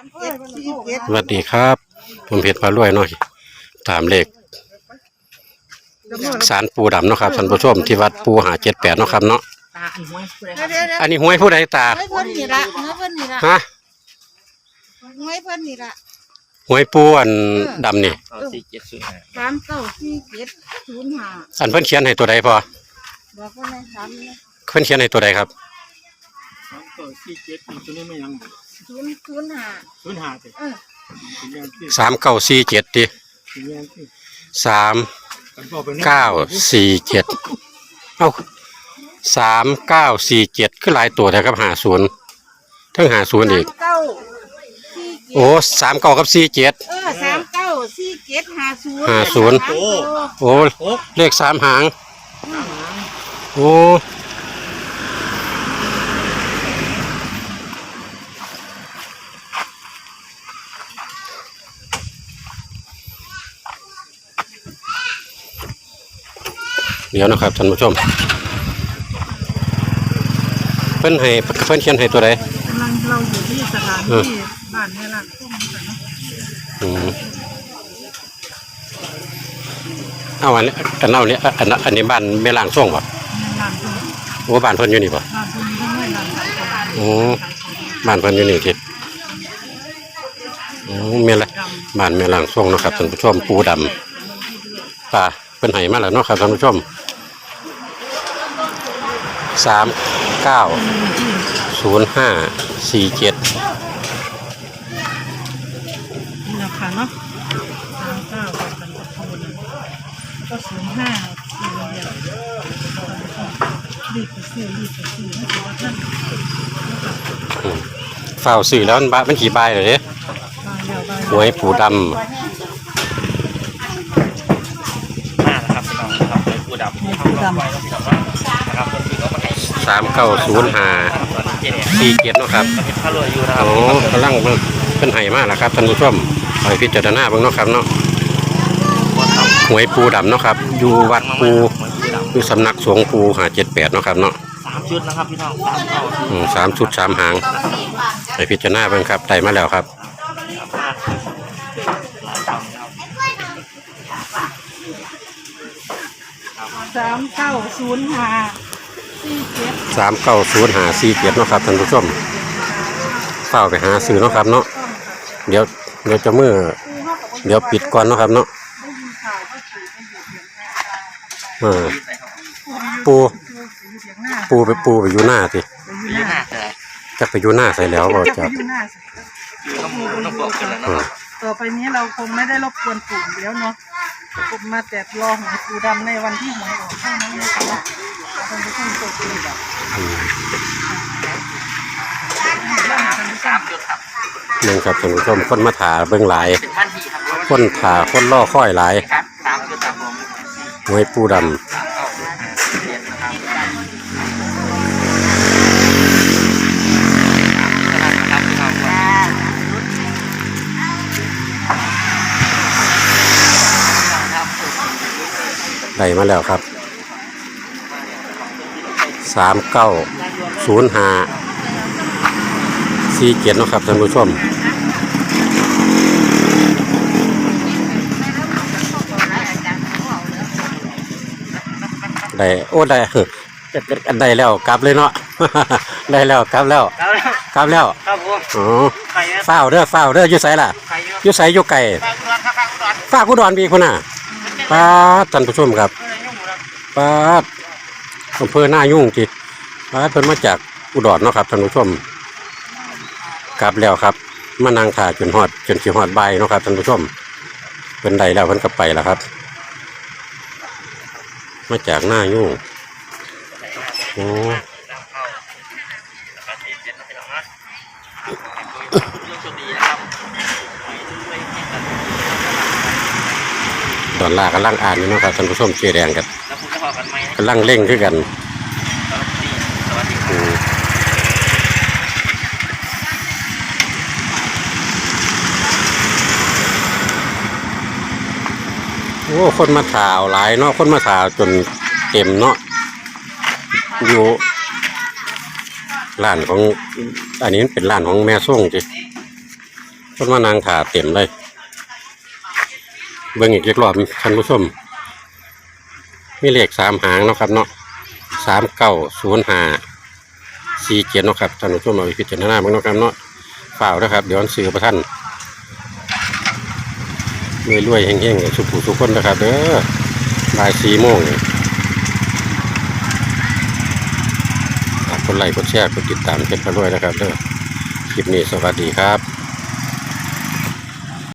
สี่เจ็ดสวัสดีครับผมเพชรพารวยหน่อย ตามเลขสารปูดำเนาะครับท่านผู้ชมที่วัดปูหาเจ็ดแปดเนาะครับเนาะตาอันห้วยผู้ใดเดี๋ยวเดี๋ยวเดี๋ยวอันนี้หวยผู้ใดตาเฮ้ยเพิ่นนี่ละเฮ้ยเพิ่นนี่ละฮะเฮ้ยเพิ่นนี่ละหวยปูอันดำนี่เอาสี่เจ็ดศูนย์ห้าสามเก้าสี่เจ็ดศูนย์ห้าอันเพิ่นเขียนให้ตัวใดพอบอกว่าในสามเนี่ยเพิ่นเขียนให้ตัวใดครับสามต่อสี่เจ็ดนี่ตัวนี้ไม่ยัง ศูนย์ศูนย์ห้าศูนย์ห้าสิเออถึงยังที่สามเก้าสี่เจ็ดดิถึงยังที่สามกันพ่อไปนี่เก้าสี่เจ็ดเอ้าสามเก้าสี่เจ็ดคือหลายตัวแต่ครับหาศูนย์ทั้งหาศูนย์อีก สามเก้าสี่เจ็ดโอ้สามเก้ากับสี่เจ็ด เออสามเก้าสี่เจ็ดห้าศูนย์ห้าศูนย์ สามตัวโอ้เลขสามหาง โอ้ เดี๋ยวนะครับท่านผู้ชม เพิ่นให้เพิ่นเขียนให้ตัวใดกำลังเราอยู่ที่สถานเออที่บ้านแม่หลักต้มกันเนาะอืมเอาอันนี้อันเอาเนี้อันนั้นอันนี้บ้านแม่ล่างส่งป่ะในร้านต้มโอ้บ้านเพิ่นอยู่นี่ป่ะร้านต้มที่ไม่ร้านขายของโอ้บ้านเพิ่นอยู่นี่ทิโอ้แม่ละบ้านแม่ล่างส่งเนาะครับท่านผู้ชมปูดำป่า เพิ่นให้มาแล้วเนาะครับท่านผู้ชมสามเก้าศูนย์ห้าสี่เจ็ดนี่ราคาเนาะสามเก้ากับกันกับคนก็ศูนย์ห้าสี่เดียวรีบไปซื้อรีบไปซื้อไม่ถือว่าท่านเฝ้าสื่อแล้วมันบะมันขี่บายเลยเด้บายแล้วบายหวยปูดห้านะครับพี่น้อง นะครับเป็นผู้ดำที่ทำลงไว้แล้วพี่น้องนะครับคนที่เขามาให้ำสามเก้าศูนย์ห้าตอนนี้เจ๊เนี่ยสี่เจ็ดเนาะครับก็เป็นข้ารวยอยู่นะครับโอ้กำลังเป็นไห้มากแล้วครับท่านผู้ชมคอยพิจารณาเบิ่งเนาะครับเนาะหวยปูดำเนาะครับ อยู่วัดปูอยู่สำนักสงฆ์ปูหาเจ็ดแปดเนาะครับเนาะสามชุดนะครับพี่น้องสามเก้าสี่อืมสามชุดสามหางไปพิจารณาเบิ่งครับได้มาแล้วครับ สามเก้าศูนย์ห้าสี่เจ็ดสามเก้าศูนย์หาสี่เจ็ดเนาะครับท่านผู้ชมเฝ้าไปหาซื้อเนาะครับเนาะเดี๋ยวเดี๋ยวจะมือเดี๋ยวปิดก่อนเนาะครับเนาะเออปูปูไปปูไปอยู่หน้าสิไปอยู่ยี่หน้าห้าเลยจะไปอยู่หน้าใส่แล้วก็จะจะไปอยู่หน้าสิอยู่ต้องมูต้องบอกกันแล้วเอนะอต่อไปนี้เราคงไม่ได้รบกวนปู่เดี๋ยวเนาะ ผมมาแต่รอหวยปูดำในวันที่หวยออกเท่านั้นเลยค่ะท่านทุกคนโชคดีแบบสามชุดครับหนึ่งครับท่านผู้ชมคนมาถาเบื้องหลาย คนถาคนล่อค่อยหลายครับสามชุดครับผมหวยปูดำ ได้มาแล้วครับสามเก้าศูนย์ห้าสี่เจ็ดนาะครับท่านผู้ชมได้โอ้ได้ได้แล้วกลับเลยเนาะได้แล้วกลับแล้วครับกลับแล้วครับผมอ๋อไข่ครับฝ้าวเด้อฝ้าวเด้ออยู่ไสล่ะไข่เยอะอยู่ไสอยู่ไก่ปลาอุดรครับปลาอุดรฝ้าผู้ดอนบีคนน่ะ ป้าท่านผู้ชมครับเออยุ่งหมครับป้าอำเภอหน้ายุ่งจิป้าเพิ่นมาจากอุดรเนาะครับท่านผู้ชมกลับแล้วครับ มานั่งถ่าจนฮอดจนสิฮอดใบเนาะครับท่านผู้ชมเพิ่นได้แล้วเพิ่นก็ไปแล้วครับ มาจากหน้ายุ่งโอ้ ตอนล่ากำลังอ่านอยู่เนาะครับท่านผู้ชมเสียแดงกันแล้วคุณจะพอกันไหมกำลังเร่งคือกันสวัสดีอืมโอ้คนมาถ่าวหลายเนาะคนมาถ่าวจนเต็มเนาะอยู่ร้านของ อันนี้เป็นร้านของแม่ส่งจิคนมานางถาเต็มเลย เบิ่งอีกจักรอบท่านผู้ชมมีเลขสามหางเนาะครับเนาะสามเก้าศูนย์ห้าสี่เจ็ดเนาะครับท่านผู้ชมเอาไปพิจารณาเบ้างเนาะครับเนาะฝ่านะครับ เดี๋ยวอันซื้อประท่านรวยรวยๆเฮงๆสุขผู้สุขคนนะครับเด้อบ่ายสี่โมงนี่ฝากดไลค์กดแชร์กดติดตามเพชรพระรวยนะครับเด้อคลิปนี้สวัสดีครับ